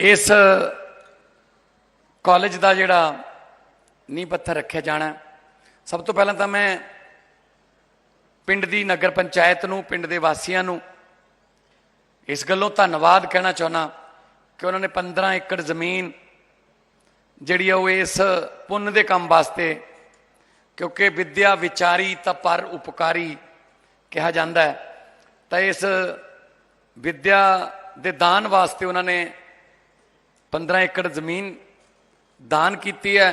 ਇਸ ਕਾਲਜ ਦਾ ਜਿਹੜਾ ਨੀਂਹ ਪੱਥਰ ਰੱਖਿਆ ਜਾਣਾ ਸਭ ਤੋਂ ਪਹਿਲਾਂ ਤਾਂ ਮੈਂ ਪਿੰਡ ਦੀ ਨਗਰ ਪੰਚਾਇਤ ਨੂੰ, ਪਿੰਡ ਦੇ ਵਾਸੀਆਂ ਨੂੰ ਇਸ ਗੱਲੋਂ ਧੰਨਵਾਦ ਕਹਿਣਾ ਚਾਹੁੰਦਾ ਕਿ ਉਹਨਾਂ ਨੇ 15 ਏਕੜ ਜ਼ਮੀਨ ਜਿਹੜੀ ਆ ਉਹ ਇਸ ਪੁੰਨ ਦੇ ਕੰਮ ਵਾਸਤੇ, ਕਿਉਂਕਿ ਵਿਦਿਆ ਵਿਚਾਰੀ ਤਾਂ ਪਰ ਉਪਕਾਰੀ ਕਿਹਾ ਜਾਂਦਾ ਹੈ। ਤਾਂ ਇਸ ਵਿੱਦਿਆ ਦੇ ਦਾਨ ਵਾਸਤੇ ਉਹਨਾਂ ਨੇ 15 ਏਕੜ ਜ਼ਮੀਨ ਦਾਨ ਕੀਤੀ ਹੈ,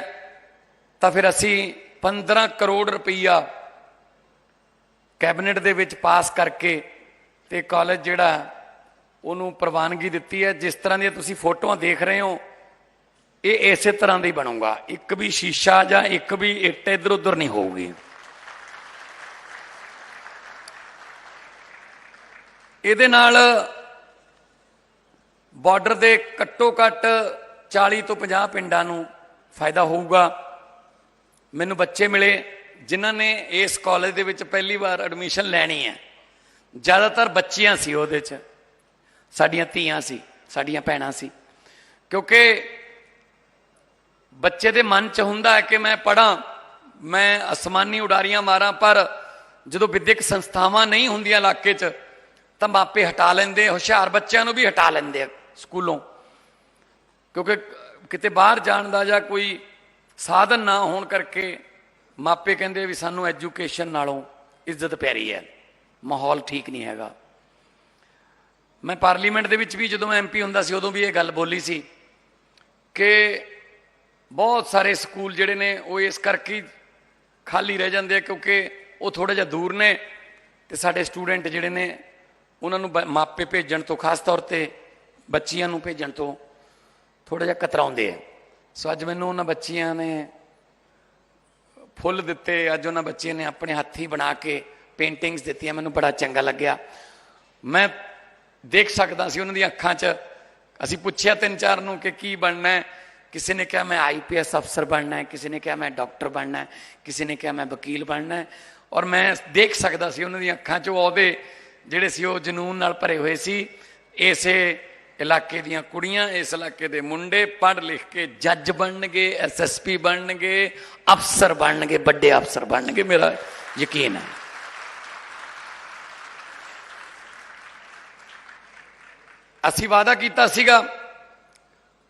ਤਾਂ ਫਿਰ ਅਸੀਂ 15 ਕਰੋੜ ਰੁਪਈਆ ਕੈਬਨਿਟ ਦੇ ਵਿੱਚ ਪਾਸ ਕਰਕੇ ਤੇ ਕਾਲਜ ਜਿਹੜਾ ਉਹਨੂੰ ਪ੍ਰਵਾਨਗੀ ਦਿੱਤੀ ਹੈ। ਜਿਸ ਤਰ੍ਹਾਂ ਦੀਆਂ ਤੁਸੀਂ ਫੋਟੋਆਂ ਦੇਖ ਰਹੇ ਹੋ, ਇਹ ਇਸੇ ਤਰ੍ਹਾਂ ਦਾ ਹੀ ਬਣੂਗਾ। ਇੱਕ ਵੀ ਸ਼ੀਸ਼ਾ ਜਾਂ ਇੱਕ ਵੀ ਇੱਟ ਇੱਧਰ ਉੱਧਰ ਨਹੀਂ ਹੋਊਗੀ। ਇਹਦੇ ਨਾਲ ਬਾਰਡਰ ਦੇ ਘੱਟੋ ਘੱਟ 40 ਤੋਂ 50 ਪਿੰਡਾਂ ਨੂੰ ਫਾਇਦਾ ਹੋਊਗਾ। ਮੈਨੂੰ ਬੱਚੇ ਮਿਲੇ ਜਿਨ੍ਹਾਂ ਨੇ ਇਸ ਕਾਲਜ ਦੇ ਵਿੱਚ ਪਹਿਲੀ ਵਾਰ ਐਡਮਿਸ਼ਨ ਲੈਣੀ ਹੈ। ਜ਼ਿਆਦਾਤਰ ਬੱਚੀਆਂ ਸੀ ਉਹਦੇ 'ਚ। ਸਾਡੀਆਂ ਧੀਆਂ ਸੀ, ਸਾਡੀਆਂ ਭੈਣਾਂ ਸੀ। ਕਿਉਂਕਿ ਬੱਚੇ ਦੇ ਮਨ 'ਚ ਹੁੰਦਾ ਹੈ ਕਿ ਮੈਂ ਪੜਾਂ ਮੈਂ ਅਸਮਾਨੀ ਉਡਾਰੀਆਂ ਮਾਰਾਂ, ਪਰ ਜਦੋਂ ਵਿਦਿਅਕ ਸੰਸਥਾਵਾਂ ਨਹੀਂ ਹੁੰਦੀਆਂ ਇਲਾਕੇ 'ਚ ਤਾਂ ਮਾਪੇ ਹਟਾ ਲੈਂਦੇ, ਹੁਸ਼ਿਆਰ ਬੱਚਿਆਂ ਨੂੰ ਵੀ ਹਟਾ ਲੈਂਦੇ ਆ ਸਕੂਲੋਂ। ਕਿਉਂਕਿ ਕਿਤੇ ਬਾਹਰ ਜਾਣ ਦਾ ਜਾਂ ਕੋਈ ਸਾਧਨ ਨਾ ਹੋਣ ਕਰਕੇ ਮਾਪੇ ਕਹਿੰਦੇ ਵੀ ਸਾਨੂੰ ਐਜੂਕੇਸ਼ਨ ਨਾਲੋਂ ਇੱਜ਼ਤ ਪਿਆਰੀ ਹੈ। ਮਾਹੌਲ ਠੀਕ ਨਹੀਂ ਹੈਗਾ। ਮੈਂ ਪਾਰਲੀਮੈਂਟ ਦੇ ਵਿੱਚ ਵੀ ਜਦੋਂ ਮੈਂ ਐਮਪੀ ਹੁੰਦਾ ਸੀ, ਉਦੋਂ ਵੀ ਇਹ ਗੱਲ ਬੋਲੀ ਸੀ ਕਿ ਬਹੁਤ ਸਾਰੇ ਸਕੂਲ ਜਿਹੜੇ ਨੇ, ਉਹ ਇਸ ਕਰਕੇ ਖਾਲੀ ਰਹਿ ਜਾਂਦੇ ਆ ਕਿਉਂਕਿ ਉਹ ਥੋੜਾ ਜਿਹਾ ਦੂਰ ਨੇ ਤੇ ਸਾਡੇ ਸਟੂਡੈਂਟ ਜਿਹੜੇ ਨੇ ਉਹਨਾਂ ਨੂੰ ਬ- ਮਾਪੇ ਭੇਜਣ ਤੋਂ, ਖਾਸ ਤੌਰ ਤੇ ਬੱਚੀਆਂ ਨੂੰ ਭੇਜਣ ਤੋਂ ਥੋੜਾ ਜਿਹਾ ਕਤਰਾਉਂਦੇ ਆ। ਸੋ ਅੱਜ ਮੈਨੂੰ ਉਹਨਾਂ ਬੱਚੀਆਂ ਨੇ ਫੁੱਲ ਦਿੱਤੇ, ਅੱਜ ਉਹਨਾਂ ਬੱਚੀਆਂ ਨੇ ਆਪਣੇ ਹੱਥੀ ਬਣਾ ਕੇ ਪੇਂਟਿੰਗਸ ਦਿੱਤੀਆਂ, ਮੈਨੂੰ ਬੜਾ ਚੰਗਾ ਲੱਗਿਆ। ਮੈਂ ਦੇਖ ਸਕਦਾ ਸੀ ਉਹਨਾਂ ਦੀਆਂ ਅੱਖਾਂ 'ਚ, ਅਸੀਂ ਪੁੱਛਿਆ ਤਿੰਨ ਚਾਰ ਨੂੰ ਕਿ ਕੀ ਬਣਨਾ ਹੈ। ਕਿਸੇ ਨੇ ਕਿਹਾ, ਮੈਂ ਆਈਪੀਐਸ ਅਫਸਰ ਬਣਨਾ ਹੈ, ਕਿਸੇ ਨੇ ਕਿਹਾ, ਮੈਂ ਡਾਕਟਰ ਬਣਨਾ ਹੈ, ਕਿਸੇ ਨੇ ਕਿਹਾ, ਮੈਂ ਵਕੀਲ ਬਣਨਾ ਹੈ। ਔਰ ਮੈਂ ਦੇਖ ਸਕਦਾ ਸੀ ਉਹਨਾਂ ਦੀਆਂ ਅੱਖਾਂ 'ਚ ਉਹ ਉਹਦੇ ਜਿਹੜੇ ਸੀ ਉਹ ਜਨੂਨ ਨਾਲ ਭਰੇ ਹੋਏ ਸੀ। ਇਸੇ ਇਲਾਕੇ ਦੀਆਂ ਕੁੜੀਆਂ, ਇਸ ਇਲਾਕੇ ਦੇ ਮੁੰਡੇ ਪੜ੍ਹ ਲਿਖ ਕੇ ਜੱਜ ਬਣਨਗੇ ਐਸਐਸਪੀ ਬਣਨਗੇ, ਅਫਸਰ ਬਣਨਗੇ, ਵੱਡੇ ਅਫਸਰ ਬਣਨਗੇ। ਮੇਰਾ ਯਕੀਨ ਹੈ। ਅਸੀਂ ਵਾਅਦਾ ਕੀਤਾ ਸੀਗਾ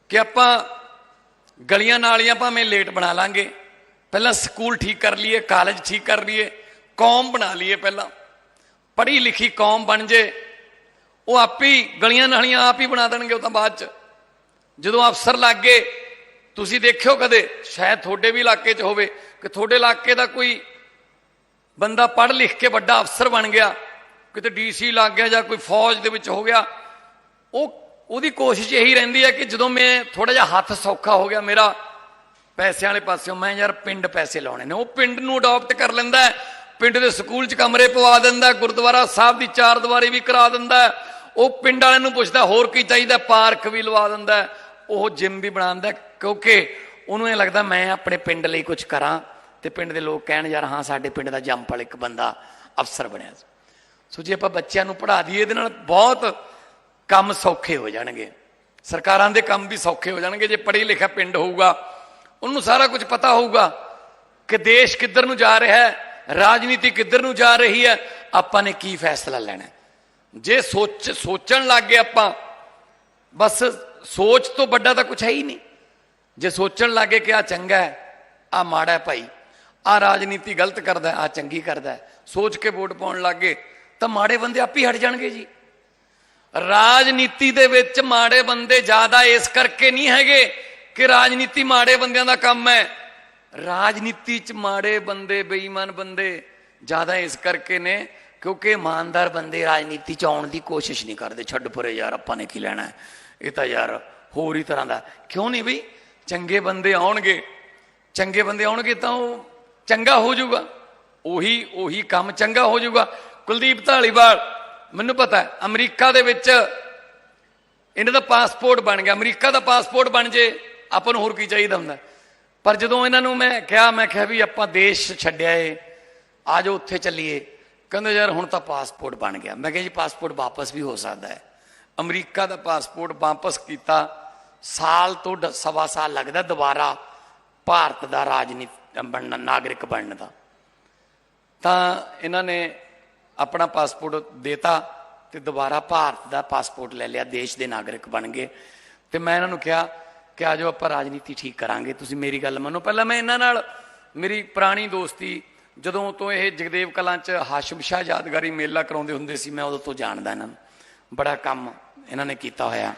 ਕਿ ਆਪਾਂ ਗਲੀਆਂ ਨਾਲੀਆਂ ਭਾਵੇਂ ਲੇਟ ਬਣਾ ਲਾਂਗੇ। ਪਹਿਲਾਂ ਸਕੂਲ ਠੀਕ ਕਰ ਲਈਏ, ਕਾਲਜ ਠੀਕ ਕਰ ਲਈਏ, ਕੌਮ ਬਣਾ ਲਈਏ ਪਹਿਲਾਂ। ਪੜ੍ਹੀ ਲਿਖੀ ਕੌਮ ਬਣ ਜੇ, ਉਹ ਆਪੇ ਹੀ ਗਲੀਆਂ ਨਾਲੀਆਂ ਆਪ ਹੀ ਬਣਾ ਦੇਣਗੇ ਉਹ ਤਾਂ ਬਾਅਦ ਚ। ਜਦੋਂ ਅਫਸਰ ਲੱਗ ਗਏ, ਤੁਸੀਂ ਦੇਖਿਓ ਕਦੇ, ਸ਼ਾਇਦ ਤੁਹਾਡੇ ਵੀ ਇਲਾਕੇ 'ਚ ਹੋਵੇ ਕਿ ਤੁਹਾਡੇ ਇਲਾਕੇ ਦਾ ਕੋਈ ਬੰਦਾ ਪੜ੍ਹ ਲਿਖ ਕੇ ਵੱਡਾ ਅਫਸਰ ਬਣ ਗਿਆ, ਕਿਤੇ ਡੀਸੀ ਲੱਗ ਗਿਆ ਜਾਂ ਕੋਈ ਫੌਜ ਦੇ ਵਿੱਚ ਹੋ ਗਿਆ, ਉਹ, ਉਹਦੀ ਕੋਸ਼ਿਸ਼ ਇਹੀ ਰਹਿੰਦੀ ਹੈ ਕਿ ਜਦੋਂ ਮੈਂ ਥੋੜਾ ਜਿਹਾ ਹੱਥ ਸੌਖਾ ਹੋ ਗਿਆ ਮੇਰਾ, ਪੈਸਿਆਂ ਵਾਲੇ ਪਾਸਿਓਂ ਮੈਂ ਯਾਰ ਪਿੰਡ ਪੈਸੇ ਲਾਉਣੇ ਨੇ, ਉਹ ਪਿੰਡ ਨੂੰ ਅਡਾਪਟ ਕਰ ਲੈਂਦਾ ਪਿੰਡ ਦੇ ਸਕੂਲ 'ਚ ਕਮਰੇ ਪਵਾ ਦਿੰਦਾ, ਗੁਰਦੁਆਰਾ ਸਾਹਿਬ ਦੀ ਚਾਰ ਦੀਵਾਰੀ ਵੀ ਕਰਾ ਦਿੰਦਾ, ਉਹ ਪਿੰਡ ਵਾਲਿਆਂ ਨੂੰ ਪੁੱਛਦਾ, ਹੋਰ ਕੀ ਚਾਹੀਦਾ, ਪਾਰਕ ਵੀ ਲਵਾ ਦਿੰਦਾ, ਉਹ ਜਿਮ ਵੀ ਬਣਾ ਦਿੰਦਾ ਕਿਉਂਕਿ ਉਹਨੂੰ ਇਹ ਲੱਗਦਾ ਮੈਂ ਆਪਣੇ ਪਿੰਡ ਲਈ ਕੁਝ ਕਰਾਂ ਤੇ ਪਿੰਡ ਦੇ ਲੋਕ ਕਹਿਣ ਯਾਰ ਹਾਂ, ਸਾਡੇ ਪਿੰਡ ਦਾ ਜੰਪਲ ਇੱਕ ਬੰਦਾ ਅਫਸਰ ਬਣਿਆ ਸੀ। ਸੋ ਜੇ ਆਪਾਂ ਬੱਚਿਆਂ ਨੂੰ ਪੜ੍ਹਾ ਦਈਏ, ਇਹਦੇ ਨਾਲ ਬਹੁਤ ਕੰਮ ਸੌਖੇ ਹੋ ਜਾਣਗੇ। ਸਰਕਾਰਾਂ ਦੇ ਕੰਮ ਵੀ ਸੌਖੇ ਹੋ ਜਾਣਗੇ, ਜੇ ਪੜ੍ਹੀ ਲਿਖਿਆ ਪਿੰਡ ਹੋਊਗਾ, ਉਹਨੂੰ ਸਾਰਾ ਕੁਝ ਪਤਾ ਹੋਊਗਾ ਕਿ ਦੇਸ਼ ਕਿੱਧਰ ਨੂੰ ਜਾ ਰਿਹਾ ਹੈ ਰਾਜਨੀਤੀ ਕਿੱਧਰ ਨੂੰ ਜਾ ਰਹੀ ਹੈ, ਆਪਾਂ ਨੇ ਕੀ ਫੈਸਲਾ ਲੈਣਾ ਜੇ ਸੋਚ, ਸੋਚਣ ਲੱਗ ਗਏ ਆਪਾਂ, ਬਸ ਸੋਚ ਤੋਂ ਵੱਡਾ ਤਾਂ ਕੁਝ ਹੈ ਹੀ ਨਹੀਂ। ਜੇ ਸੋਚਣ ਲੱਗ ਗਏ ਕਿ ਆ ਚੰਗਾ ਹੈ ਆ ਮਾੜਾ ਹੈ ਭਾਈ ਆ ਰਾਜਨੀਤੀ ਗਲਤ ਕਰਦਾ ਆ ਚੰਗੀ ਕਰਦਾ ਸੋਚ ਕੇ ਵੋਟ ਪਾਉਣ ਲੱਗ ਗਏ, ਤਾਂ ਮਾੜੇ ਬੰਦੇ ਆਪ ਹੀ ਹਟ ਜਾਣਗੇ ਜੀ। ਰਾਜਨੀਤੀ ਦੇ ਵਿੱਚ ਮਾੜੇ ਬੰਦੇ ਜ਼ਿਆਦਾ ਇਸ ਕਰਕੇ ਨਹੀਂ ਹੈਗੇ ਕਿ ਰਾਜਨੀਤੀ ਮਾੜੇ ਬੰਦਿਆਂ ਦਾ ਕੰਮ ਹੈ ਰਾਜਨੀਤੀ 'ਚ ਮਾੜੇ ਬੰਦੇ, ਬੇਈਮਾਨ ਬੰਦੇ ਜ਼ਿਆਦਾ ਇਸ ਕਰਕੇ ਨੇ ਕਿਉਂਕਿ ਇਮਾਨਦਾਰ ਬੰਦੇ ਰਾਜਨੀਤੀ 'ਚ ਆਉਣ ਦੀ ਕੋਸ਼ਿਸ਼ ਨਹੀਂ ਕਰਦੇ। ਛੱਡ ਪਰੇ ਯਾਰ, ਆਪਾਂ ਨੇ ਕੀ ਲੈਣਾ ਇਹ ਤਾਂ ਯਾਰ ਹੋਰ ਹੀ ਤਰ੍ਹਾਂ ਦਾ। ਕਿਉਂ ਨਹੀਂ ਬਈ? ਚੰਗੇ ਬੰਦੇ ਆਉਣਗੇ। ਚੰਗੇ ਬੰਦੇ ਆਉਣਗੇ ਤਾਂ ਉਹ ਚੰਗਾ ਹੋ ਜਾਊਗਾ। ਉਹੀ ਉਹੀ ਕੰਮ ਚੰਗਾ ਹੋ ਜਾਊਗਾ। ਕੁਲਦੀਪ ਢਾਲੀਵਾਲ ਮੈਨੂੰ ਪਤਾ ਹੈ, ਅਮਰੀਕਾ ਦੇ ਵਿੱਚ ਇਹਨਾਂ ਦਾ ਪਾਸਪੋਰਟ ਬਣ ਗਿਆ। ਅਮਰੀਕਾ ਦਾ ਪਾਸਪੋਰਟ ਬਣ ਜੇ, ਆਪਾਂ ਨੂੰ ਹੋਰ ਕੀ ਚਾਹੀਦਾ ਹੁੰਦਾ? ਪਰ ਜਦੋਂ ਇਹਨਾਂ ਨੂੰ ਮੈਂ ਕਿਹਾ ਮੈਂ ਕਿਹਾ ਵੀ ਆਪਾਂ ਦੇਸ਼ ਛੱਡਿਆ ਏ, ਆ ਜਾਓ, ਉੱਥੇ ਚੱਲੀਏ। ਕਹਿੰਦੇ ਯਾਰ, ਹੁਣ ਤਾਂ ਪਾਸਪੋਰਟ ਬਣ ਗਿਆ। ਮੈਂ ਕਿਹਾ ਜੀ, ਪਾਸਪੋਰਟ ਵਾਪਸ ਵੀ ਹੋ ਸਕਦਾ ਹੈ। ਅਮਰੀਕਾ ਦਾ ਪਾਸਪੋਰਟ ਵਾਪਸ ਕੀਤਾ। ਸਾਲ ਤੋਂ ਡ- ਸਵਾ ਸਾਲ ਲੱਗਦਾ ਦੁਬਾਰਾ ਭਾਰਤ ਦਾ ਰਾਜਨੀਤੀ, ਬਣਨਾ, ਨਾਗਰਿਕ ਬਣਨ ਦਾ। ਤਾਂ ਇਹਨਾਂ ਨੇ ਆਪਣਾ ਪਾਸਪੋਰਟ ਦੇਤਾ ਤੇ ਦੁਬਾਰਾ ਭਾਰਤ ਦਾ ਪਾਸਪੋਰਟ ਲੈ ਲਿਆ। ਦੇਸ਼ ਦੇ ਨਾਗਰਿਕ ਬਣ ਗਏ। ਤੇ ਮੈਂ ਇਹਨਾਂ ਨੂੰ ਕਿਹਾ ਕਿ ਆਜੋ ਆਪਾਂ ਰਾਜਨੀਤੀ ਠੀਕ ਕਰਾਂਗੇ, ਤੁਸੀਂ ਮੇਰੀ ਗੱਲ ਮੰਨੋ। ਪਹਿਲਾਂ ਮੈਂ ਇਹਨਾਂ ਨਾਲ, ਮੇਰੀ ਪੁਰਾਣੀ ਦੋਸਤੀ, ਜਦੋਂ ਤੋਂ ਇਹ ਜਗਦੇਵ ਕਲਾਂ ਚ ਹਾਸ਼ਮ ਸ਼ਾਹ ਯਾਦਗਾਰੀ ਮੇਲਾ ਕਰਾਉਂਦੇ ਹੁੰਦੇ ਸੀ, ਮੈਂ ਉਦੋਂ ਤੋਂ ਜਾਣਦਾ ਇਹਨਾਂ ਨੂੰ। ਬੜਾ ਕੰਮ ਇਹਨਾਂ ਨੇ ਕੀਤਾ ਹੋਇਆ।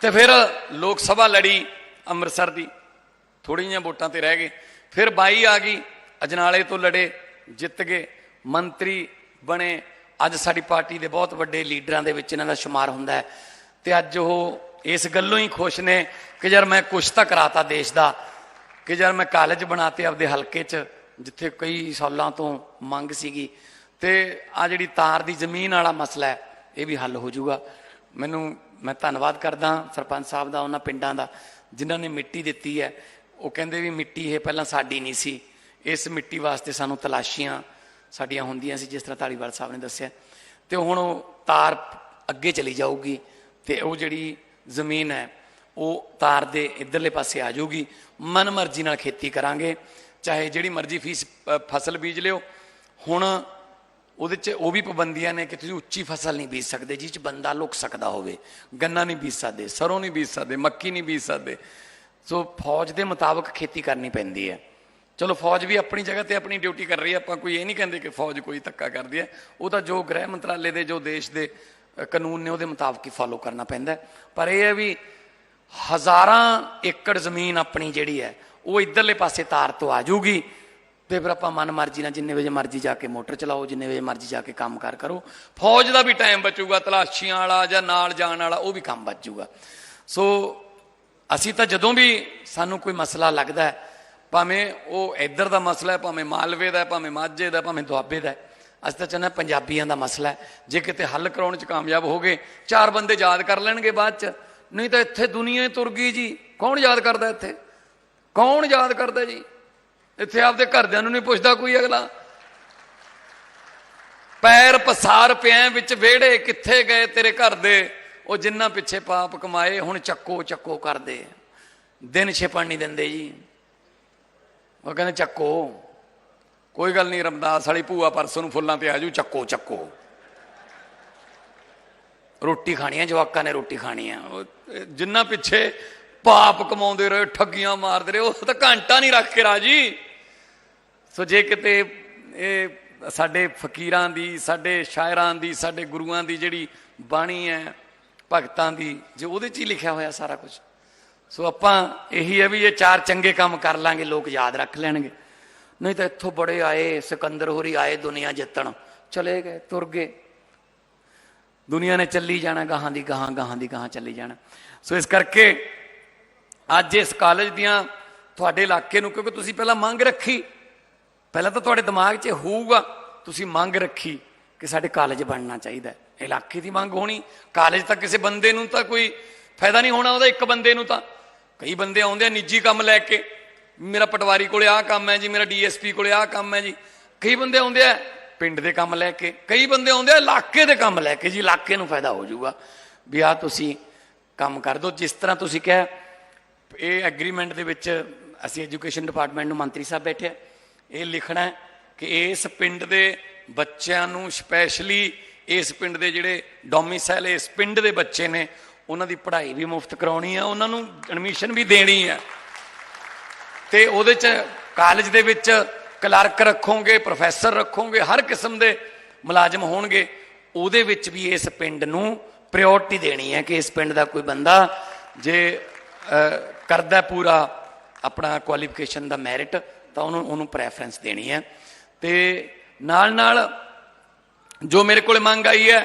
ਤੇ ਫਿਰ ਲੋਕ ਸਭਾ ਲੜੀ ਅੰਮ੍ਰਿਤਸਰ ਦੀ। ਥੋੜ੍ਹੀਆਂ ਜਿਹੀਆਂ ਵੋਟਾਂ ਤੇ ਰਹਿ ਗਏ। ਫਿਰ ਬਾਈ ਆ ਗਈ, ਅਜਨਾਲੇ ਤੋਂ ਲੜੇ, ਜਿੱਤ ਗਏ। ਮੰਤਰੀ ਬਣੇ। ਅੱਜ ਸਾਡੀ ਪਾਰਟੀ ਦੇ ਬਹੁਤ ਵੱਡੇ ਲੀਡਰਾਂ ਦੇ ਵਿੱਚ ਇਹਨਾਂ ਦਾ ਸ਼ੁਮਾਰ ਹੁੰਦਾ ਹੈ। ਤੇ ਅੱਜ ਉਹ ਇਸ ਗੱਲੋਂ ਹੀ ਖੁਸ਼ ਨੇ ਕਿ ਯਾਰ ਮੈਂ ਕੁਛ ਤਾਂ ਕਰਾਤਾ ਦੇਸ਼ ਦਾ, ਕਿ ਯਾਰ ਮੈਂ ਕਾਲਜ ਬਣਾਤੇ ਆਪਦੇ ਹਲਕੇ 'ਚ, ਜਿੱਥੇ ਕਈ ਸਾਲਾਂ ਤੋਂ ਮੰਗ ਸੀਗੀ। ਤੇ ਆ ਜਿਹੜੀ ਤਾਰ ਦੀ ਜ਼ਮੀਨ ਵਾਲਾ ਮਸਲਾ ਹੈ, ਇਹ ਵੀ ਹੱਲ ਹੋ ਜਾਊਗਾ। ਮੈਨੂੰ, ਮੈਂ ਧੰਨਵਾਦ ਕਰਦਾ ਸਰਪੰਚ ਸਾਹਿਬ ਦਾ, ਉਹਨਾਂ ਪਿੰਡਾਂ ਦਾ, ਜਿਨ੍ਹਾਂ ਨੇ ਮਿੱਟੀ ਦਿੱਤੀ ਹੈ। ਉਹ ਕਹਿੰਦੇ ਵੀ ਮਿੱਟੀ ਇਹ ਪਹਿਲਾਂ ਸਾਡੀ ਨਹੀਂ ਸੀ। ਇਸ ਮਿੱਟੀ ਵਾਸਤੇ ਸਾਨੂੰ ਤਲਾਸ਼ੀਆਂ ਸਾਡੀਆਂ ਹੁੰਦੀਆਂ ਸੀ, ਜਿਸ ਤਰ੍ਹਾਂ ਧਾਲੀਵਾਲ ਸਾਹਿਬ ਨੇ ਦੱਸਿਆ। ਤੇ ਹੁਣ ਉਹ ਤਾਰ ਅੱਗੇ ਚਲੀ ਜਾਊਗੀ, ਤੇ ਉਹ ਜਿਹੜੀ ਜ਼ਮੀਨ ਹੈ, ਉਹ ਤਾਰ ਦੇ ਇਧਰਲੇ ਪਾਸੇ ਆ ਜਾਊਗੀ। ਮਨ ਮਰਜ਼ੀ ਨਾਲ ਖੇਤੀ ਕਰਾਂਗੇ, ਚਾਹੇ ਜਿਹੜੀ ਮਰਜ਼ੀ ਫੀਸ ਫਸਲ ਬੀਜ ਲਿਓ। ਹੁਣ ਉਹਦੇ 'ਚ ਉਹ ਵੀ ਪਾਬੰਦੀਆਂ ਨੇ ਕਿ ਤੁਸੀਂ ਉੱਚੀ ਫਸਲ ਨਹੀਂ ਬੀਜ ਸਕਦੇ ਜਿਸ 'ਚ ਬੰਦਾ ਲੁਕ ਸਕਦਾ ਹੋਵੇ। ਗੰਨਾ ਨਹੀਂ ਬੀਜ ਸਕਦੇ, ਸਰੋਂ ਨਹੀਂ ਬੀਜ ਸਕਦੇ, ਮੱਕੀ ਨਹੀਂ ਬੀਜ ਸਕਦੇ। ਸੋ ਫੌਜ ਦੇ ਮੁਤਾਬਕ ਖੇਤੀ ਕਰਨੀ ਪੈਂਦੀ ਹੈ। ਚਲੋ ਫੌਜ ਵੀ ਆਪਣੀ ਜਗ੍ਹਾ ਤੇ ਆਪਣੀ ਡਿਊਟੀ ਕਰ ਰਹੀ ਹੈ, ਆਪਾਂ ਕੋਈ ਇਹ ਨਹੀਂ ਕਹਿੰਦੇ ਕਿ ਫੌਜ ਕੋਈ ਧੱਕਾ ਕਰਦੀ ਹੈ। ਉਹ ਤਾਂ ਜੋ ਗ੍ਰਹਿ ਮੰਤਰਾਲੇ ਦੇ, ਜੋ ਦੇਸ਼ ਦੇ ਕਾਨੂੰਨ ਨੇ ਉਹਦੇ ਮੁਤਾਬਕ ਹੀ ਫਾਲੋ ਕਰਨਾ ਪੈਂਦਾ ਪਰ ਇਹ ਹੈ ਵੀ ਹਜ਼ਾਰਾਂ ਏਕੜ ਜ਼ਮੀਨ ਆਪਣੀ ਜਿਹੜੀ ਹੈ, ਉਹ ਇਧਰਲੇ ਪਾਸੇ ਤਾਰ ਤੋਂ ਆ ਜਾਊਗੀ। ਤੇ ਫਿਰ ਆਪਾਂ ਮਨ ਮਰਜ਼ੀ ਨਾਲ ਜਿੰਨੇ ਵਜੇ ਮਰਜ਼ੀ ਜਾ ਕੇ ਮੋਟਰ ਚਲਾਓ, ਜਿੰਨੇ ਵਜੇ ਮਰਜ਼ੀ ਜਾ ਕੇ ਕੰਮ ਕਾਰ ਕਰੋ। ਫੌਜ ਦਾ ਵੀ ਟਾਈਮ ਬਚੂਗਾ, ਤਲਾਸ਼ੀਆਂ ਵਾਲਾ ਜਾਂ ਨਾਲ ਜਾਣ ਵਾਲਾ, ਉਹ ਵੀ ਕੰਮ ਬਚ ਜਾਊਗਾ ਸੋ ਅਸੀਂ ਤਾਂ ਜਦੋਂ ਵੀ ਸਾਨੂੰ ਕੋਈ ਮਸਲਾ ਲੱਗਦਾ ਹੈ, ਭਾਵੇਂ ਉਹ ਇੱਧਰ ਦਾ ਮਸਲਾ ਹੈ, ਭਾਵੇਂ ਮਾਲਵੇ ਦਾ ਭਾਵੇਂ ਮਾਝੇ ਦਾ ਭਾਵੇਂ ਦੁਆਬੇ ਦਾ ਹੈ, ਅਸੀਂ ਤਾਂ ਚਾਹੁੰਦੇ ਹਾਂ ਪੰਜਾਬੀਆਂ ਦਾ ਮਸਲਾ ਜੇ ਕਿਤੇ ਹੱਲ ਕਰਾਉਣ 'ਚ ਕਾਮਯਾਬ ਹੋ ਗਏ ਚਾਰ ਬੰਦੇ ਯਾਦ ਕਰ ਲੈਣਗੇ ਬਾਅਦ 'ਚ। ਨਹੀਂ ਤਾਂ ਇੱਥੇ ਦੁਨੀਆ ਹੀ ਤੁਰ ਗਈ ਜੀ। ਕੌਣ ਯਾਦ ਕਰਦਾ ਇੱਥੇ? ਕੌਣ ਯਾਦ ਕਰਦਾ ਜੀ? ਇੱਥੇ ਆਪਦੇ ਘਰਦਿਆਂ ਨੂੰ ਨਹੀਂ ਪੁੱਛਦਾ ਕੋਈ ਅਗਲਾ। ਪੈਰ ਪਸਾਰ ਪਿਆ ਵਿੱਚ ਵਿਹੜੇ ਕਿੱਥੇ ਗਏ ਤੇਰੇ ਘਰ ਦੇ? ਉਹ ਜਿੰਨਾ ਪਿੱਛੇ ਪਾਪ ਕਮਾਏ ਹੁਣ ਚੱਕੋ ਚੱਕੋ ਕਰਦੇ ਦਿਨ ਛਿਪਣ ਨਹੀਂ ਦਿੰਦੇ ਜੀ। ਉਹ ਕਹਿੰਦੇ ਚੱਕੋ। ਕੋਈ ਗੱਲ ਨਹੀਂ, ਰਮਦਾਸ ਵਾਲੀ ਭੂਆ ਪਰਸੋਂ ਨੂੰ ਫੁੱਲਾਂ ਤੇ ਆਜੂ ਚੱਕੋ ਚੱਕੋ। ਰੋਟੀ ਖਾਣੀ ਹੈ ਜਵਾਕਾਂ ਨੇ ਰੋਟੀ ਖਾਣੀ ਹੈ ਉਹ ਜਿੰਨਾ ਪਿੱਛੇ ਪਾਪ ਕਮਾਉਂਦੇ ਰਹੇ, ਠੱਗੀਆਂ ਮਾਰਦੇ ਰਹੇ, ਉਹ ਤਾਂ ਘੰਟਾ ਨਹੀਂ ਰੱਖ ਕੇ ਰਾਜੀ। ਸੋ ਜੇ ਕਿਤੇ ਇਹ ਸਾਡੇ ਫਕੀਰਾਂ ਦੀ, ਸਾਡੇ ਸ਼ਾਇਰਾਂ ਦੀ, ਸਾਡੇ ਗੁਰੂਆਂ ਦੀ ਜਿਹੜੀ ਬਾਣੀ ਹੈ, ਭਗਤਾਂ ਦੀ, ਜੇ ਉਹਦੇ 'ਚ ਹੀ ਲਿਖਿਆ ਹੋਇਆ ਸਾਰਾ ਕੁਝ ਸੋ ਆਪਾਂ ਇਹੀ ਹੈ ਵੀ ਇਹ ਚਾਰ ਚੰਗੇ ਕੰਮ ਕਰ ਲਾਂਗੇ, ਲੋਕ ਯਾਦ ਰੱਖ ਲੈਣਗੇ। ਨਹੀਂ ਤਾਂ ਇੱਥੋਂ ਬੜੇ ਆਏ, ਸਿਕੰਦਰ ਹੋਰੀ ਆਏ ਦੁਨੀਆ ਜਿੱਤਣ। ਚਲੇ ਗਏ, ਤੁਰ ਗਏ। ਦੁਨੀਆ ਨੇ ਚੱਲੀ ਜਾਣਾ, ਗਾਹਾਂ ਦੀ ਗਾਹਾਂ ਗਾਹਾਂ ਦੀ ਗਾਹਾਂ ਚੱਲੀ ਜਾਣਾ। ਸੋ ਇਸ ਕਰਕੇ ਅੱਜ ਇਸ ਕਾਲਜ ਦੀਆਂ ਤੁਹਾਡੇ ਇਲਾਕੇ ਨੂੰ, ਕਿਉਂਕਿ ਤੁਸੀਂ ਪਹਿਲਾਂ ਮੰਗ ਰੱਖੀ, ਪਹਿਲਾਂ ਤਾਂ ਤੁਹਾਡੇ ਦਿਮਾਗ 'ਚ ਹੋਊਗਾ, ਤੁਸੀਂ ਮੰਗ ਰੱਖੀ ਕਿ ਸਾਡੇ ਕਾਲਜ ਬਣਨਾ ਚਾਹੀਦਾ ਇਲਾਕੇ ਦੀ ਮੰਗ ਹੋਣੀ, ਕਾਲਜ ਤਾਂ ਕਿਸੇ ਬੰਦੇ ਨੂੰ ਤਾਂ ਕੋਈ ਫਾਇਦਾ ਨਹੀਂ ਹੋਣਾ ਉਹਦਾ, ਇੱਕ ਬੰਦੇ ਨੂੰ ਤਾਂ। ਕਈ ਬੰਦੇ ਆਉਂਦੇ ਆ, ਨਿੱਜੀ ਕੰਮ ਲੈ ਕੇ ਮੇਰਾ ਪਟਵਾਰੀ ਕੋਲੇ ਆਹ ਕੰਮ ਹੈ ਜੀ, ਮੇਰਾ ਡੀਐਸਪੀ ਕੋਲੇ ਆਹ ਕੰਮ ਹੈ ਜੀ। ਕਈ ਬੰਦੇ ਆਉਂਦੇ ਆ ਪਿੰਡ ਦੇ ਕੰਮ ਲੈ ਕੇ, ਕਈ ਬੰਦੇ ਆਉਂਦੇ ਆ ਇਲਾਕੇ ਦੇ ਕੰਮ ਲੈ ਕੇ ਜੀ, ਇਲਾਕੇ ਨੂੰ ਫਾਇਦਾ ਹੋ ਜਾਊਗਾ। ਵੀ ਆ ਤੁਸੀਂ ਕੰਮ ਕਰ ਦਿਓ ਜਿਸ ਤਰ੍ਹਾਂ ਤੁਸੀਂ ਕਿਹਾ, ਇਹ ਐਗਰੀਮੈਂਟ ਦੇ ਵਿੱਚ ਅਸੀਂ ਐਜੂਕੇਸ਼ਨ ਡਿਪਾਰਟਮੈਂਟ ਨੂੰ ਮੰਤਰੀ ਸਾਹਿਬ ਬੈਠੇ ਇਹ ਲਿਖਣਾ ਕਿ ਇਸ ਪਿੰਡ ਦੇ ਬੱਚਿਆਂ ਨੂੰ ਸਪੈਸ਼ਲੀ ਇਸ ਪਿੰਡ ਦੇ ਜਿਹੜੇ ਡੋਮਿਸਾਈਲ ਇਸ ਪਿੰਡ ਦੇ ਬੱਚੇ ਨੇ, ਉਹਨਾਂ ਦੀ ਪੜ੍ਹਾਈ ਵੀ ਮੁਫਤ ਕਰਾਉਣੀ ਆ, ਉਹਨਾਂ ਨੂੰ ਐਡਮਿਸ਼ਨ ਵੀ ਦੇਣੀ ਆ। ਤੇ ਉਹਦੇ ਚ ਕਾਲਜ ਦੇ ਵਿੱਚ ਕਲਰਕ ਰੱਖੋਗੇ ਪ੍ਰੋਫੈਸਰ ਰੱਖੋਗੇ, ਹਰ ਕਿਸਮ ਦੇ ਮੁਲਾਜ਼ਮ ਹੋਣਗੇ। ਉਹਦੇ ਵਿੱਚ ਵੀ ਇਸ ਪਿੰਡ ਨੂੰ ਪ੍ਰਾਇੋਰਟੀ ਦੇਣੀ ਹੈ ਕਿ ਇਸ ਪਿੰਡ ਦਾ ਕੋਈ ਬੰਦਾ ਜੇ ਕਰਦਾ ਪੂਰਾ ਆਪਣਾ ਕੁਆਲੀਫਿਕੇਸ਼ਨ ਦਾ ਮੈਰਿਟ ਤਾਂ ਉਹਨੂੰ ਉਹਨੂੰ ਪ੍ਰੈਫਰੈਂਸ ਦੇਣੀ ਹੈ। ਤੇ ਨਾਲ ਨਾਲ ਜੋ ਮੇਰੇ ਕੋਲੇ ਮੰਗ ਆਈ ਹੈ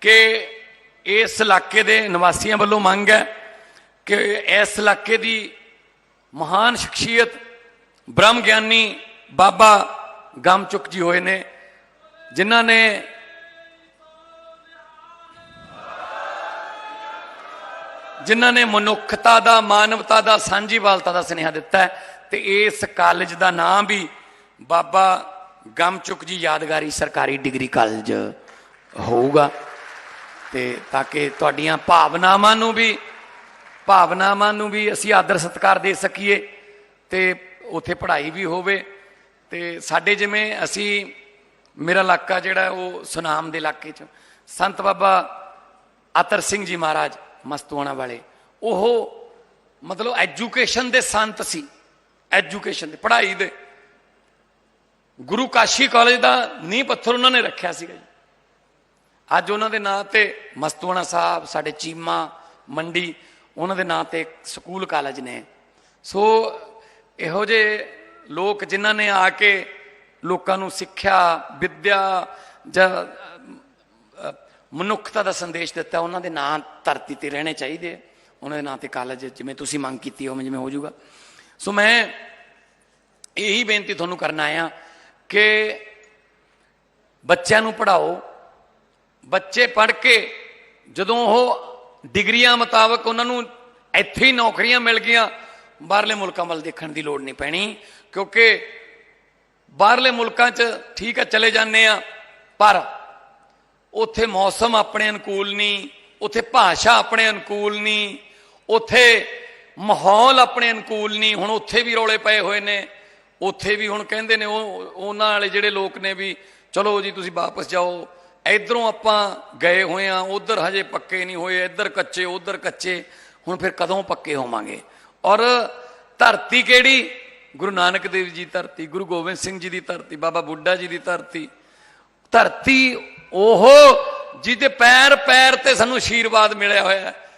ਕਿ ਇਸ ਇਲਾਕੇ ਦੇ ਨਿਵਾਸੀਆਂ ਵੱਲੋਂ ਮੰਗ ਹੈ ਕਿ ਇਸ ਇਲਾਕੇ ਦੀ ਮਹਾਨ ਸ਼ਖਸੀਅਤ ਬ੍ਰਹਮ ਗਿਆਨੀ ਬਾਬਾ ਗਮਚੁਕ ਜੀ ਹੋਏ ਨੇ, ਜਿਨ੍ਹਾਂ ਨੇ ਜਿਨ੍ਹਾਂ ਨੇ ਮਨੁੱਖਤਾ ਦਾ, ਮਾਨਵਤਾ ਦਾ, ਸਾਂਝੀਵਾਲਤਾ ਦਾ ਸੁਨੇਹਾ ਦਿੱਤਾ ਹੈ ਤੇ ਇਸ ਕਾਲਜ ਦਾ ਨਾਮ ਵੀ ਬਾਬਾ ਗਮਚੁਕ ਜੀ ਯਾਦਗਾਰੀ ਸਰਕਾਰੀ ਡਿਗਰੀ ਕਾਲਜ ਹੋਊਗਾ ਤੇ ਤਾਂ ਕਿ ਤੁਹਾਡੀਆਂ ਭਾਵਨਾਵਾਂ ਨੂੰ ਵੀ ਭਾਵਨਾਵਾਂ ਨੂੰ ਵੀ ਅਸੀਂ ਆਦਰ ਸਤਿਕਾਰ ਦੇ ਸਕੀਏ ਤੇ ਉੱਥੇ ਪੜ੍ਹਾਈ ਵੀ ਹੋਵੇ ਤੇ ਸਾਡੇ ਜਿਵੇਂ ਅਸੀਂ ਮੇਰਾ ਇਲਾਕਾ ਜਿਹੜਾ ਉਹ ਸੁਨਾਮ ਦੇ ਇਲਾਕੇ ਚ ਸੰਤ ਬਾਬਾ ਅਤਰ ਸਿੰਘ ਜੀ ਮਹਾਰਾਜ ਮਸਤੂਆਣਾ ਵਾਲੇ, ਉਹ ਮਤਲਬ ਐਜੂਕੇਸ਼ਨ ਦੇ ਸੰਤ ਸੀ, ਐਜੂਕੇਸ਼ਨ ਦੇ, ਪੜ੍ਹਾਈ ਦੇ। ਗੁਰੂ ਕਾਸ਼ੀ ਕਾਲਜ ਦਾ ਨੀਂਹ ਪੱਥਰ ਉਹਨਾਂ ਨੇ ਰੱਖਿਆ ਸੀਗਾ ਜੀ। ਅੱਜ ਉਹਨਾਂ ਦੇ ਨਾਂ ਤੇ ਮਸਤੂਆਣਾ ਸਾਹਿਬ, ਸਾਡੇ ਚੀਮਾ ਮੰਡੀ ਉਹਨਾਂ ਦੇ ਨਾਂ ਤੇ ਸਕੂਲ ਕਾਲਜ ਨੇ। ਸੋ ਇਹੋ ਜਿਹੇ ਲੋਕ ਜਿਨ੍ਹਾਂ ਨੇ ਆ ਕੇ ਲੋਕਾਂ ਨੂੰ ਸਿੱਖਿਆ, ਵਿੱਦਿਆ ਜਾਂ ਮਨੁੱਖਤਾ ਦਾ ਸੰਦੇਸ਼ ਦਿੱਤਾ, ਉਹਨਾਂ ਦੇ ਨਾਂ ਧਰਤੀ ਤੇ ਰਹਿਣੇ ਚਾਹੀਦੇ ਉਹਨਾਂ ਦੇ ਨਾਂ ਤੇ ਕਾਲਜ ਜਿਵੇਂ ਤੁਸੀਂ ਮੰਗ ਕੀਤੀ, ਉਵੇਂ ਜਿਵੇਂ ਹੋ ਜਾਊਗਾ। ਸੋ ਮੈਂ ਇਹੀ ਬੇਨਤੀ ਤੁਹਾਨੂੰ ਕਰਨ ਆਇਆ ਕਿ ਬੱਚਿਆਂ ਨੂੰ ਪੜ੍ਹਾਓ। ਬੱਚੇ ਪੜ੍ਹ ਕੇ ਜਦੋਂ ਉਹ ਡਿਗਰੀਆਂ ਮੁਤਾਬਕ ਉਹਨਾਂ ਨੂੰ ਇੱਥੇ ਹੀ ਨੌਕਰੀਆਂ ਮਿਲ ਗਈਆਂ। ਬਾਹਰਲੇ ਮੁਲਕਾਂ ਵੱਲ ਦੇਖਣ ਦੀ ਲੋੜ ਨਹੀਂ ਪੈਣੀ, ਕਿਉਂਕਿ ਬਾਹਰਲੇ ਮੁਲਕਾਂ 'ਚ ਠੀਕ ਹੈ ਚਲੇ ਜਾਂਦੇ ਆ, ਪਰ ਉੱਥੇ ਮੌਸਮ ਆਪਣੇ ਅਨੁਕੂਲ ਨਹੀਂ, ਉੱਥੇ ਭਾਸ਼ਾ ਆਪਣੇ ਅਨੁਕੂਲ ਨਹੀਂ, ਉੱਥੇ ਮਾਹੌਲ ਆਪਣੇ ਅਨੁਕੂਲ ਨਹੀਂ। ਹੁਣ ਉੱਥੇ ਵੀ ਰੌਲੇ ਪਏ ਹੋਏ ਨੇ, ਉੱਥੇ ਵੀ ਹੁਣ ਕਹਿੰਦੇ ਨੇ ਉਹ, ਉਹਨਾਂ ਵਾਲੇ ਜਿਹੜੇ ਲੋਕ ਨੇ ਵੀ, ਚਲੋ ਜੀ, ਤੁਸੀਂ ਵਾਪਸ ਜਾਓ ਇਧਰੋਂ ਆਪਾਂ ਗਏ ਹੋਏ ਆ ਉਧਰ ਹਜੇ ਪੱਕੇ ਨਹੀਂ ਹੋਏ, ਇੱਧਰ ਕੱਚੇ, ਉਧਰ ਕੱਚੇ, ਹੁਣ ਫਿਰ ਕਦੋਂ ਪੱਕੇ ਹੋਵਾਂਗੇ? ਔਰ ਧਰਤੀ ਕਿਹੜੀ? ਗੁਰੂ ਨਾਨਕ ਦੇਵ ਜੀ ਧਰਤੀ, ਗੁਰੂ ਗੋਬਿੰਦ ਸਿੰਘ ਜੀ ਦੀ ਧਰਤੀ, ਬਾਬਾ ਬੁੱਢਾ ਜੀ ਦੀ ਧਰਤੀ। ਧਰਤੀ ਉਹ ਜਿਹਦੇ ਪੈਰ ਪੈਰ ਤੇ ਸਾਨੂੰ ਆਸ਼ੀਰਵਾਦ ਮਿਲਿਆ ਹੋਇਆ ਹੈ।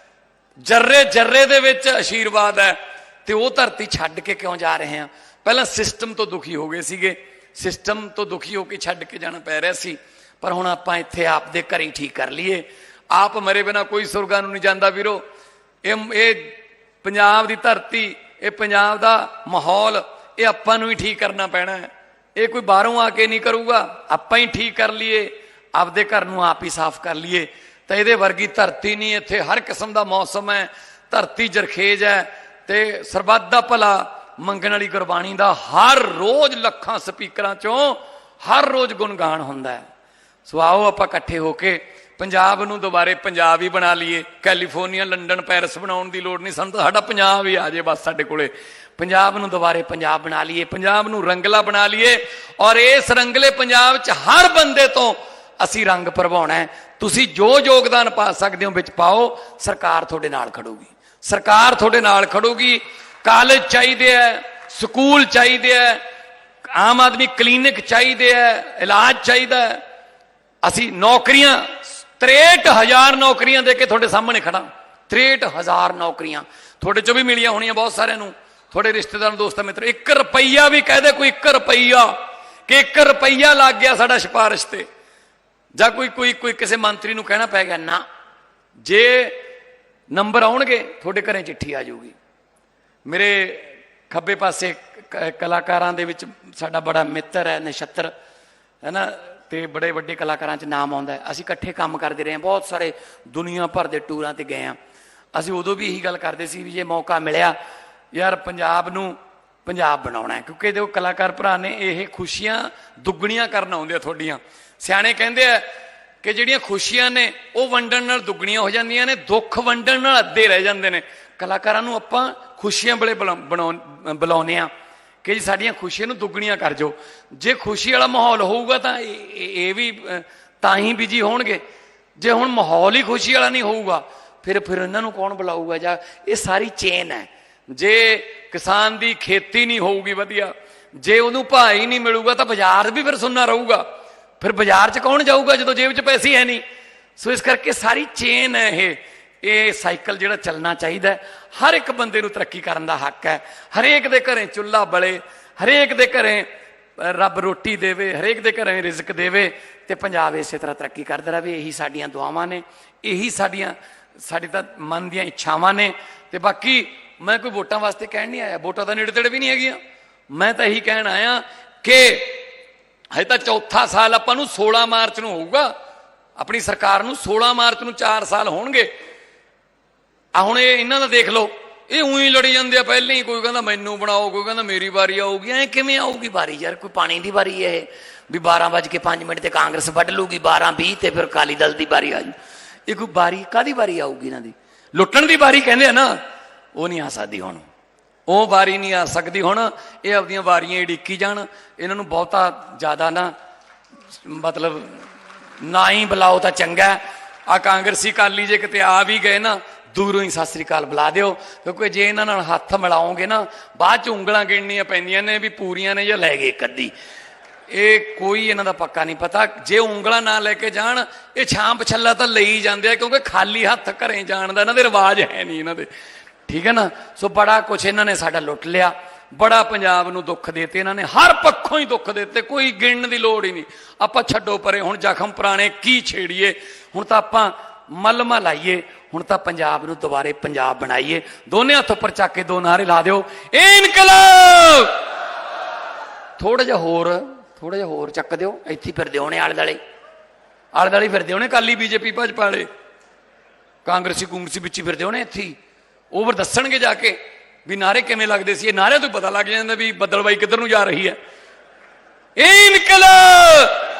ਜਰਰੇ ਜਰਰੇ ਦੇ ਵਿੱਚ ਆਸ਼ੀਰਵਾਦ ਹੈ ਤੇ ਉਹ ਧਰਤੀ ਛੱਡ ਕੇ ਕਿਉਂ ਜਾ ਰਹੇ ਹਾਂ? ਪਹਿਲਾਂ ਸਿਸਟਮ ਤੋਂ ਦੁਖੀ ਹੋ ਗਏ ਸੀਗੇ। ਸਿਸਟਮ ਤੋਂ ਦੁਖੀ ਹੋ ਕੇ ਛੱਡ ਕੇ ਜਾਣਾ ਪੈ ਰਿਹਾ ਸੀ। ਪਰ ਹੁਣ ਆਪਾਂ ਇੱਥੇ ਆਪ ਦੇ ਘਰੇ ਹੀ ਠੀਕ ਕਰ ਲਈਏ। ਆਪ ਮਰੇ ਬਿਨਾ ਕੋਈ ਸੁਰਗਾਂ ਨੂੰ ਨਹੀਂ ਜਾਂਦਾ ਵੀਰੋ। ਇਹ ਇਹ ਪੰਜਾਬ ਦੀ ਧਰਤੀ, ਇਹ ਪੰਜਾਬ ਦਾ ਮਾਹੌਲ, ਇਹ ਆਪਾਂ ਨੂੰ ਹੀ ਠੀਕ ਕਰਨਾ ਪੈਣਾ ਹੈ। ਇਹ ਕੋਈ ਬਾਹਰੋਂ ਆ ਕੇ ਨਹੀਂ ਕਰੂਗਾ। ਆਪਾਂ ਹੀ ਠੀਕ ਕਰ ਲਈਏ। ਆਪਦੇ ਘਰ ਨੂੰ ਆਪ ਹੀ ਸਾਫ਼ ਕਰ ਲਈਏ। ਤਾਂ ਇਹਦੇ ਵਰਗੀ ਧਰਤੀ ਨਹੀਂ, ਇੱਥੇ ਹਰ ਕਿਸਮ ਦਾ ਮੌਸਮ ਹੈ। ਧਰਤੀ ਜਰਖੇਜ ਹੈ ਤੇ ਸਰਬੱਤ ਦਾ ਭਲਾ ਮੰਗਣ ਵਾਲੀ ਗੁਰਬਾਣੀ ਦਾ ਹਰ ਰੋਜ਼ ਲੱਖਾਂ ਸਪੀਕਰਾਂ ਚੋਂ ਹਰ ਰੋਜ਼ ਗੁਣਗਾਨ ਹੁੰਦਾ ਹੈ। ਸੋ ਆਓ ਆਪਾਂ ਇਕੱਠੇ ਹੋ ਕੇ ਪੰਜਾਬ ਨੂੰ ਦੁਬਾਰੇ ਪੰਜਾਬ ਹੀ ਬਣਾ ਲਈਏ। ਕੈਲੀਫੋਰਨੀਆ, ਲੰਡਨ, ਪੈਰਿਸ ਬਣਾਉਣ ਦੀ ਲੋੜ ਨਹੀਂ। ਸਾਨੂੰ ਤਾਂ ਸਾਡਾ ਪੰਜਾਬ ਹੀ ਆ ਜੇ ਬਸ ਸਾਡੇ ਕੋਲੇ। ਪੰਜਾਬ ਨੂੰ ਦੁਬਾਰੇ ਪੰਜਾਬ ਬਣਾ ਲਈਏ, ਪੰਜਾਬ ਨੂੰ ਰੰਗਲਾ ਬਣਾ ਲਈਏ ਔਰ ਇਸ ਰੰਗਲੇ ਪੰਜਾਬ 'ਚ ਹਰ ਬੰਦੇ ਤੋਂ ਅਸੀਂ ਰੰਗ ਭਰਵਾਉਣਾ ਹੈ। ਤੁਸੀਂ ਜੋ ਯੋਗਦਾਨ ਪਾ ਸਕਦੇ ਹੋ ਵਿੱਚ ਪਾਓ, ਸਰਕਾਰ ਤੁਹਾਡੇ ਨਾਲ ਖੜੂਗੀ। ਸਰਕਾਰ ਤੁਹਾਡੇ ਨਾਲ ਖੜੂਗੀ। ਕਾਲਜ ਚਾਹੀਦੇ ਹੈ, ਸਕੂਲ ਚਾਹੀਦੇ ਹੈ, ਆਮ ਆਦਮੀ ਕਲੀਨਿਕ ਚਾਹੀਦੇ ਹੈ, ਇਲਾਜ ਚਾਹੀਦਾ ਹੈ। ਅਸੀਂ ਨੌਕਰੀਆਂ 63000 ਨੌਕਰੀਆਂ ਦੇ ਕੇ ਤੁਹਾਡੇ ਸਾਹਮਣੇ ਖੜਾ 63000 ਨੌਕਰੀਆਂ। ਤੁਹਾਡੇ ਚੋਂ ਵੀ ਮਿਲੀਆਂ ਹੋਣੀਆਂ ਬਹੁਤ ਸਾਰਿਆਂ ਨੂੰ। ਤੁਹਾਡੇ ਰਿਸ਼ਤੇਦਾਰਾਂ ਦੋਸਤਾਂ, ਮਿੱਤਰ 1 ਰੁਪਈਆ ਵੀ ਕਹਦੇ ਕੋਈ 1 ਰੁਪਈਆ, ਕਿ 1 ਰੁਪਈਆ ਲੱਗ ਗਿਆ ਸਾਡਾ ਸਿਫਾਰਿਸ਼ ਤੇ। ਜਾਂ ਕੋਈ ਕੋਈ ਕੋਈ ਕਿਸੇ ਮੰਤਰੀ ਨੂੰ ਕਹਿਣਾ ਪੈ ਗਿਆ, ਨਾ। ਜੇ ਨੰਬਰ ਆਉਣਗੇ, ਤੁਹਾਡੇ ਘਰੇ ਚਿੱਠੀ ਆ ਜਾਊਗੀ। ਮੇਰੇ ਖੱਬੇ ਪਾਸੇ ਕ- ਕਲਾਕਾਰਾਂ ਦੇ ਵਿੱਚ ਸਾਡਾ ਬੜਾ ਮਿੱਤਰ ਹੈ, ਨਛੱਤਰ, ਹੈ ਨਾ? ਤੇ ਬੜੇ ਵੱਡੇ ਕਲਾਕਾਰਾਂ 'ਚ ਨਾਮ ਆਉਂਦਾ ਅਸੀਂ ਇਕੱਠੇ ਕੰਮ ਕਰਦੇ ਰਹੇ ਹਾਂ। ਬਹੁਤ ਸਾਰੇ ਦੁਨੀਆ ਭਰ ਦੇ ਟੂਰਾਂ ਤੇ ਗਏ ਹਾਂ। ਅਸੀਂ ਉਦੋਂ ਵੀ ਇਹੀ ਗੱਲ ਕਰਦੇ ਸੀ ਵੀ ਜੇ ਮੌਕਾ ਮਿਲਿਆ, ਯਾਰ ਪੰਜਾਬ ਨੂੰ ਪੰਜਾਬ ਬਣਾਉਣਾ ਹੈ। ਕਿਉਂਕਿ ਜੋ ਕਲਾਕਾਰ ਭਰਾ ਨੇ ਇਹ ਖੁਸ਼ੀਆਂ ਦੁੱਗਣੀਆਂ ਕਰਨ ਆਉਂਦੇ ਆ ਤੁਹਾਡੀਆਂ। ਸਿਆਣੇ ਕਹਿੰਦੇ ਆ ਕਿ ਜਿਹੜੀਆਂ ਖੁਸ਼ੀਆਂ ਨੇ, ਉਹ ਵੰਡਣ ਨਾਲ ਦੁੱਗਣੀਆਂ ਹੋ ਜਾਂਦੀਆਂ ਨੇ, ਦੁੱਖ ਵੰਡਣ ਨਾਲ ਅੱਧੇ ਰਹਿ ਜਾਂਦੇ ਨੇ। ਕਲਾਕਾਰਾਂ ਨੂੰ ਆਪਾਂ ਖੁਸ਼ੀਆਂ ਬਲੇ ਬੁਲਾਉਨੇ ਆ ਕਿ ਜੀ ਸਾਡੀਆਂ ਖੁਸ਼ੀਆਂ ਨੂੰ ਦੁੱਗਣੀਆਂ ਕਰ ਜੋ ਜੇ ਖੁਸ਼ੀ ਵਾਲਾ ਮਾਹੌਲ ਹੋਊਗਾ ਤਾਂ ਇਹ- ਇਹ ਵੀ ਤਾਂ ਹੀ ਬਿਜ਼ੀ ਹੋਣਗੇ। ਜੇ ਹੁਣ ਮਾਹੌਲ ਹੀ ਖੁਸ਼ੀ ਵਾਲਾ ਨਹੀਂ ਹੋਊਗਾ, ਫਿਰ ਫਿਰ ਇਹਨਾਂ ਨੂੰ ਕੌਣ ਬੁਲਾਊਗਾ? ਜਾਂ ਇਹ ਸਾਰੀ ਚੇਨ ਹੈ। ਜੇ ਕਿਸਾਨ ਦੀ ਖੇਤੀ ਨਹੀਂ ਹੋਊਗੀ ਵਧੀਆ, ਜੇ ਉਹਨੂੰ ਭਾਅ ਹੀ ਨਹੀਂ ਮਿਲੂਗਾ ਤਾਂ ਬਾਜ਼ਾਰ ਵੀ ਫਿਰ ਸੁੰਨਾ ਰਹੂਗਾ। ਫਿਰ ਬਾਜ਼ਾਰ 'ਚ ਕੌਣ ਜਾਊਗਾ ਜਦੋਂ ਜੇਬ 'ਚ ਪੈਸੇ ਹੈ ਨਹੀਂ? ਸੋ ਇਸ ਕਰਕੇ ਸਾਰੀ ਚੇਨ ਹੈ ਇਹ। ਇਹ ਸਾਈਕਲ ਜਿਹੜਾ ਚੱਲਣਾ ਚਾਹੀਦਾ ਹਰ ਇੱਕ ਬੰਦੇ ਨੂੰ ਤਰੱਕੀ ਕਰਨ ਦਾ ਹੱਕ ਹੈ। ਹਰੇਕ ਦੇ ਘਰੇ ਚੁੱਲ੍ਹਾ ਬਲੇ, ਹਰੇਕ ਦੇ ਘਰੇ ਰੱਬ ਰੋਟੀ ਦੇਵੇ, ਹਰੇਕ ਦੇ ਘਰੇ ਰਿਜ਼ਕ ਦੇਵੇ ਤੇ ਪੰਜਾਬ ਇਸੇ ਤਰ੍ਹਾਂ ਤਰੱਕੀ ਕਰਦਾ ਰਹੇ। ਇਹੀ ਸਾਡੀਆਂ ਦੁਆਵਾਂ ਨੇ, ਇਹੀ ਸਾਡੀਆਂ, ਸਾਡੇ ਤਾਂ ਮਨ ਦੀਆਂ ਇੱਛਾਵਾਂ ਨੇ। ਤੇ ਬਾਕੀ ਮੈਂ ਕੋਈ ਵੋਟਾਂ ਵਾਸਤੇ ਕਹਿਣ ਨਹੀਂ ਆਇਆ, ਵੋਟਾਂ ਤਾਂ ਨੇੜੇ ਤੇੜੇ ਵੀ ਨਹੀਂ ਹੈਗੀਆਂ। ਮੈਂ ਤਾਂ ਇਹੀ ਕਹਿਣ ਆਇਆ ਕਿ ਹਜੇ ਤਾਂ ਚੌਥਾ ਸਾਲ ਆਪਾਂ ਨੂੰ 16 ਮਾਰਚ ਨੂੰ ਹੋਊਗਾ। ਆਪਣੀ ਸਰਕਾਰ ਨੂੰ 16 ਮਾਰਚ ਨੂੰ 4 ਸਾਲ ਹੋਣਗੇ। ਆ ਹੁਣ ਇਹ ਇਹਨਾਂ ਦਾ ਦੇਖ ਲਓ। ਇਹ ਉਹੀ ਲੜੀ ਜਾਂਦੇ ਆ, ਪਹਿਲਾਂ ਹੀ ਕੋਈ ਕਹਿੰਦਾ ਮੈਨੂੰ ਬਣਾਓ, ਕੋਈ ਕਹਿੰਦਾ ਮੇਰੀ ਵਾਰੀ ਆਊਗੀ। ਐ ਕਿਵੇਂ ਆਊਗੀ ਵਾਰੀ ਯਾਰ? ਕੋਈ ਪਾਣੀ ਦੀ ਵਾਰੀ ਇਹ। ਵੀ 12 ਵਜ ਕੇ 5 ਮਿੰਟ ਤੇ ਕਾਂਗਰਸ ਵੱਢ ਲੂਗੀ 12 20 ਤੇ ਫਿਰ ਅਕਾਲੀ ਦਲ ਦੀ ਵਾਰੀ ਆ ਜੂ ਇਹ ਕੋਈ ਵਾਰੀ ਕਾਦੀ ਵਾਰੀ ਆਊਗੀ ਇਹਨਾਂ ਦੀ? ਲੁੱਟਣ ਦੀ ਵਾਰੀ ਕਹਿੰਦੇ ਆ ਨਾ, ਉਹ ਨਹੀਂ ਆ ਸਕਦੀ ਹੁਣ। ਉਹ ਵਾਰੀ ਨਹੀਂ ਆ ਸਕਦੀ ਹੁਣ। ਇਹ ਆਪਦੀਆਂ ਵਾਰੀਆਂ ਹੀ ਜਾਣ। ਇਹਨਾਂ ਨੂੰ ਬਹੁਤਾ ਜ਼ਿਆਦਾ ਨਾ, ਮਤਲਬ ਨਾ ਹੀ ਬੁਲਾਓ ਤਾਂ ਚੰਗਾ। ਆ ਕਾਂਗਰਸੀ ਕਾਲੀ ਜੇ ਕਿਤੇ ਆ ਵੀ ਗਏ ਨਾ ਦੂਰੋਂ ਹੀ ਸਤਿ ਸ੍ਰੀ ਅਕਾਲ ਬੁਲਾ ਦਿਓ। ਕਿਉਂਕਿ ਜੇ ਇਹਨਾਂ ਨਾਲ ਹੱਥ ਮਿਲਾਓਗੇ ਨਾ, ਬਾਅਦ ਚ ਉਂਗਲਾਂ ਗਿਣਨੀਆਂ ਪੈਂਦੀਆਂ ਨੇ ਵੀ ਪੂਰੀਆਂ ਨੇ ਜਾਂ ਲੈ ਗਏ ਇੱਕ ਅੱਧੀ। ਇਹ ਕੋਈ ਇਹਨਾਂ ਦਾ ਪੱਕਾ ਨਹੀਂ ਪਤਾ। ਜੇ ਉਂਗਲਾਂ ਨਾ ਲੈ ਕੇ ਜਾਣ, ਇਹ ਛਾਂਪ ਛੱਲਾ ਤਾਂ ਲਈ ਜਾਂਦੇ ਆ, ਕਿਉਂਕਿ ਖਾਲੀ ਹੱਥ ਘਰੇ ਜਾਣ ਦਾ ਇਹਨਾਂ ਦੇ ਰਿਵਾਜ ਹੈ ਨਹੀਂ ਇਹਨਾਂ ਦੇ। ਠੀਕ ਹੈ ਨਾ? ਸੋ ਬੜਾ ਕੁਝ ਇਹਨਾਂ ਨੇ ਸਾਡਾ ਲੁੱਟ ਲਿਆ। ਬੜਾ ਪੰਜਾਬ ਨੂੰ ਦੁੱਖ ਦੇਤੇ ਇਹਨਾਂ ਨੇ। ਹਰ ਪੱਖੋਂ ਹੀ ਦੁੱਖ ਦਿੱਤੇ। ਕੋਈ ਗਿਣਨ ਦੀ ਲੋੜ ਹੀ ਨਹੀਂ। ਆਪਾਂ ਛੱਡੋ ਪਰੇ, ਹੁਣ ਜ਼ਖਮ ਪੁਰਾਣੇ ਕੀ ਛੇੜੀਏ? ਹੁਣ ਤਾਂ ਆਪਾਂ ਮਲਮਾ ਲਾਈਏ। ਹੁਣ ਤਾਂ ਪੰਜਾਬ ਨੂੰ ਦੁਬਾਰੇ ਪੰਜਾਬ ਬਣਾਈਏ। ਦੋਨੇ ਹੱਥ ਉੱਪਰ ਚੱਕ ਕੇ ਦੋ ਨਾਰੇ ਲਾ ਦਿਓ। ਇਨਕਲਾਬ! ਥੋੜਾ ਜਿਹਾ ਹੋਰ ਥੋੜਾ ਜਿਹਾ ਹੋਰ ਚੱਕ ਦਿਓ। ਇੱਥੇ ਫਿਰਦੇ ਹੋਣੇ ਆਲੇ ਦਾਲੇ ਆਲੇ ਦਾਲੇ ਫਿਰਦੇ ਹੋਣੇ ਕਾਲੀ ਬੀਜੇਪੀ, ਭਾਜਪਾ ਵਾਲੇ। ਕਾਂਗਰਸੀ ਕਾਂਗਰਸੀ ਵਿੱਚ ਹੀ ਫਿਰਦੇ ਹੋਣੇ ਇੱਥੇ ਉਹ ਫਿਰ ਦੱਸਣਗੇ ਜਾ ਕੇ ਵੀ ਨਾਰੇ ਕਿਵੇਂ ਲੱਗਦੇ ਸੀ। ਇਹ ਨਾਰਿਆਂ ਤੋਂ ਪਤਾ ਲੱਗ ਜਾਂਦਾ ਵੀ ਬੱਦਲਬਾਈ ਕਿੱਧਰ ਨੂੰ ਜਾ ਰਹੀ ਹੈ। ਇਨਕਲਾਬ!